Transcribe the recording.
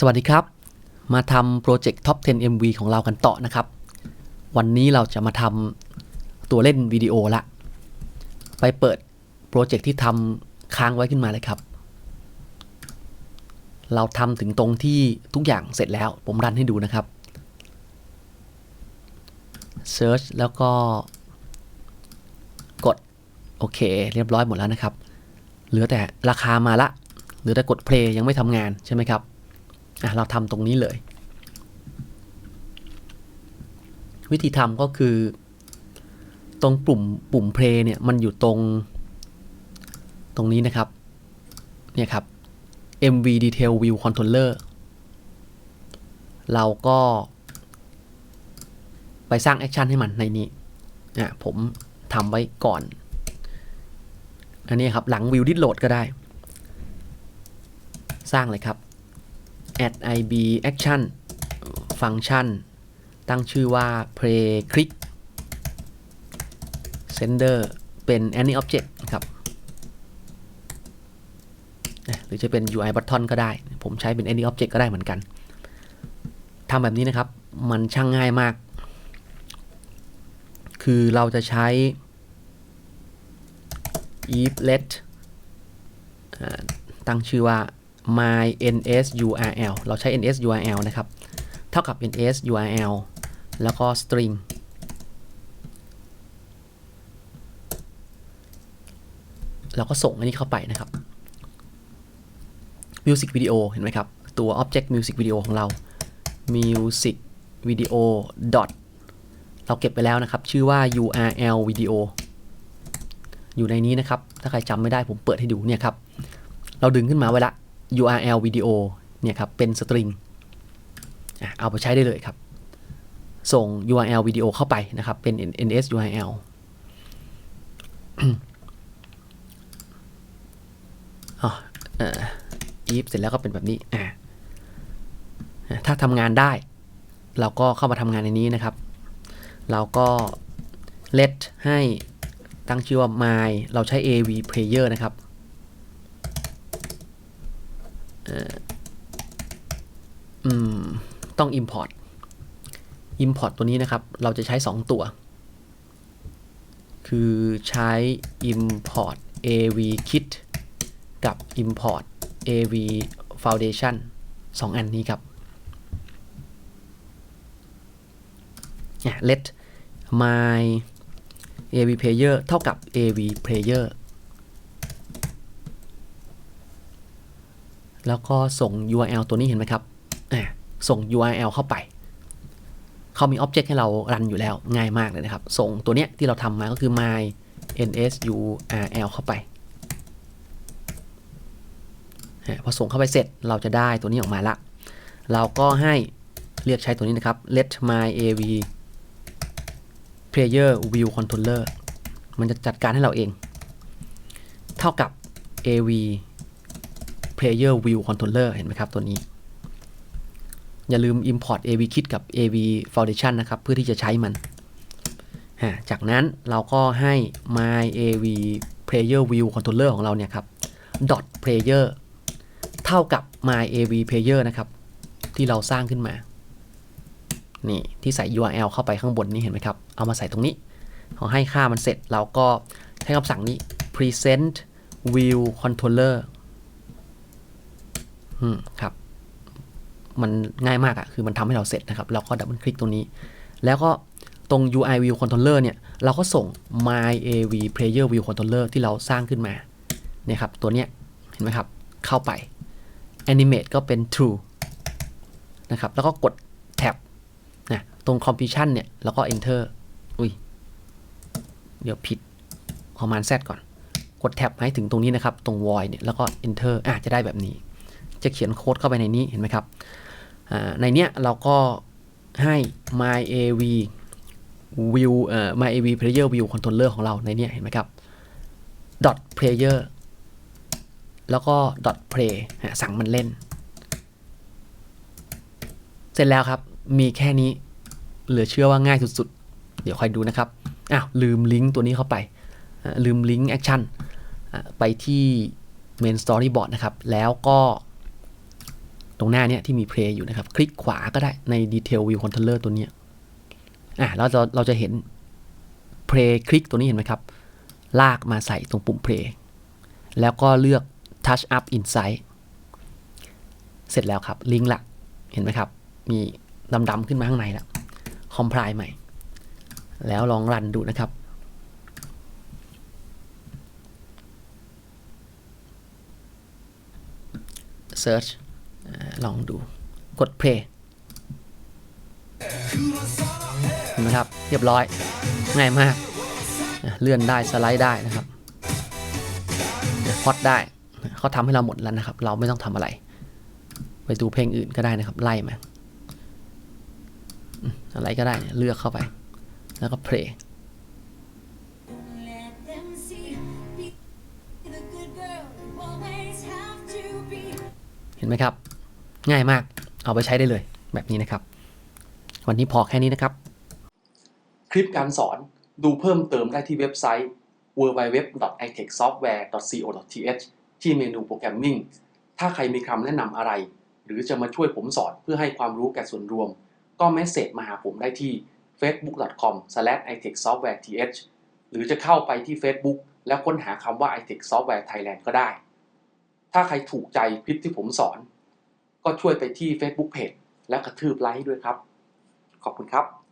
สวัสดีครับ มาทำโปรเจกต์ Top 10 MV ของเรากันต่อนะครับ วันนี้เราจะมาทำตัวเล่นวิดีโอละ ไปเปิดโปรเจกต์ที่ทำค้างไว้ขึ้นมาเลยครับ เราทำถึงตรงที่ทุกอย่างเสร็จแล้ว ผมรันให้ดูนะครับ Search แล้วก็กด โอเค เรียบร้อยหมดแล้วนะครับ เหลือแต่ราคามาละ เหลือแต่กด play ยังไม่ทำงานใช่ไหมครับ อะเราทำตรงนี้เลย วิธีทำก็คือ ตรงปุ่มปุ่ม play เนี่ยมันอยู่ตรงตรงนี้นะครับ เนี่ยครับ MV Detail View Controller เราก็ไปสร้างแอคชั่นให้มันในนี้อะผมทำไว้ก่อน อันนี้ครับหลังวิวดิสโหลดก็ได้ สร้างเลยครับ add ib action ฟังก์ชันตั้งชื่อว่า play click sender เป็น any object นะครับ หรือจะเป็น UI button ก็ได้ ผมใช้เป็น any object ก็ได้เหมือนกันทำแบบนี้นะครับ มันช่างง่ายมาก คือเราจะใช้ if let ตั้งชื่อว่า my ns url เราใช้ ns url นะครับ เท่ากับ ns url แล้วก็ string เราก็ส่งอันนี้เข้าไปนะครับ music video เห็นไหมครับ ตัว object music video ของเรา music video dot เราเก็บไปแล้วนะครับ ชื่อว่า url video อยู่ในนี้นะครับ ถ้าใครจำไม่ได้ผมเปิดให้ดูเนี่ยครับ เราดึงขึ้นมาไว้ละ URL วิดีโอเนี่ยครับเป็นสตริงเอาไปใช้ได้เลยครับ ส่ง URL วิดีโอเข้าไปนะครับ เป็น ns URL อ๋อเอ่อ if เสร็จแล้วก็เป็นแบบนี้อะถ้าทำงานได้ เราก็เข้ามาทำงานในนี้นะครับ เราก็ let ให้ตั้งชื่อว่า my เราใช้ AV player นะครับอืม ต้อง import import ตัวนี้นะครับ เราจะใช้ 2 ตัว คือใช้ import AV kit กับ import AV foundation 2 อันนี้ครับเนี่ย let my AV player เท่ากับ AV player แล้วก็ส่ง URL ตัวนี้เห็นไหมครับส่ง URL เข้าไปเขามี Object ให้เรารันอยู่แล้วง่ายมากเลยนะครับ ส่งตัวเนี้ยที่เราทำมาก็คือ my ns url เข้าไปพอส่งเข้าไปเสร็จเราจะได้ตัวนี้ออกมาละ เราก็ให้เรียกใช้ตัวนี้นะครับ let my av player view controller มันจะจัดการให้เราเอง เท่ากับ av player view controller เห็นไหมครับตัวนี้ อย่าลืม import av kit กับ av foundation นะครับ เพื่อที่จะใช้มัน จากนั้นเราก็ให้ my av player view controller ของเราเนี่ยครับ dot player เท่ากับ my av player นะครับ ที่เราสร้างขึ้นมา นี่ที่ใส่ url เข้าไปข้างบนนี่เห็นไหมครับ เอามาใส่ตรงนี้พอให้ค่ามันเสร็จเราก็ใช้คำสั่งนี้ present view controller อืมครับ มันง่ายมากอะคือมันทำให้เราเสร็จนะครับ เราก็ดับเบิลคลิกตรงนี้ แล้วก็ตรง UI view controller เนี่ย เราก็ส่ง my av player view controller ที่เราสร้างขึ้นมาเนี่ยครับ ตัวเนี้ยเห็นไหมครับ เข้าไป animate ก็เป็น true นะครับ แล้วก็กด tab นะตรง completion เนี่ย แล้วก็ enter อุ้ย เดี๋ยวผิด command z ก่อน กด tab ให้ถึงตรงนี้นะครับ ตรง void เนี่ย แล้วก็ enter อะจะได้แบบนี้ จะเขียนโค้ดเข้าไปในนี้เห็นไหมครับในเนี้ยเราก็ให้ my av view เอ่อ my av player view controller ของเราในเนี้ยเห็นไหมครับ dot player แล้วก็ dot play สั่งมันเล่น เสร็จแล้วครับ มีแค่นี้ เหลือเชื่อว่าง่ายสุดๆ เดี๋ยวคอยดูนะครับ อ้าว ลืมลิงก์ตัวนี้เข้าไป ลืมลิงก์แอคชั่นไปที่ main storyboard นะครับ แล้วก็ ตรงหน้าเนี้ยที่มี play อยู่นะครับ คลิกขวาก็ได้ใน detail view controller ตัวเนี้ยอะเราจะเราจะเห็น play คลิกตัวนี้เห็นไหมครับ ลากมาใส่ตรงปุ่ม play แล้วก็เลือก touch up insight เสร็จแล้วครับ ลิงก์ละเห็นไหมครับ มีดำๆขึ้นมาข้างในแล้ว compile ใหม่ แล้วลองรันดูนะครับ search อ่า ลองดูกด play นไหมครับ เรียบร้อย ง่ายมาก เลื่อนได้สไลด์ได้นะครับพอดได้เขาทำให้เราหมดแล้วนะครับ เราไม่ต้องทำอะไร ไปดูเพลงอื่นก็ได้นะครับ ไล่มาอะไรก็ได้เลือกเข้าไป แล้วก็ play Let them see. Be the good girl you always have to be. เห็นไหมครับ ง่ายมาก เอาไปใช้ได้เลย แบบนี้นะครับ วันนี้พอแค่นี้นะครับ คลิปการสอนดูเพิ่มเติมได้ที่เว็บไซต์ www.itechsoftware.co.th ที่เมนูโปรแกรมมิ่งถ้าใครมีคำแนะนำอะไร หรือจะมาช่วยผมสอนเพื่อให้ความรู้แก่ส่วนรวม ก็เมสเซจมาหาผมได้ที่ facebook.com/itechsoftwareth หรือจะเข้าไปที่ Facebook แล้วค้นหาคำว่า itech software thailand ก็ได้ ถ้าใครถูกใจคลิปที่ผมสอน ก็ช่วยไปที่ Facebook Page และกระทืบไลค์ด้วยครับ ขอบคุณครับ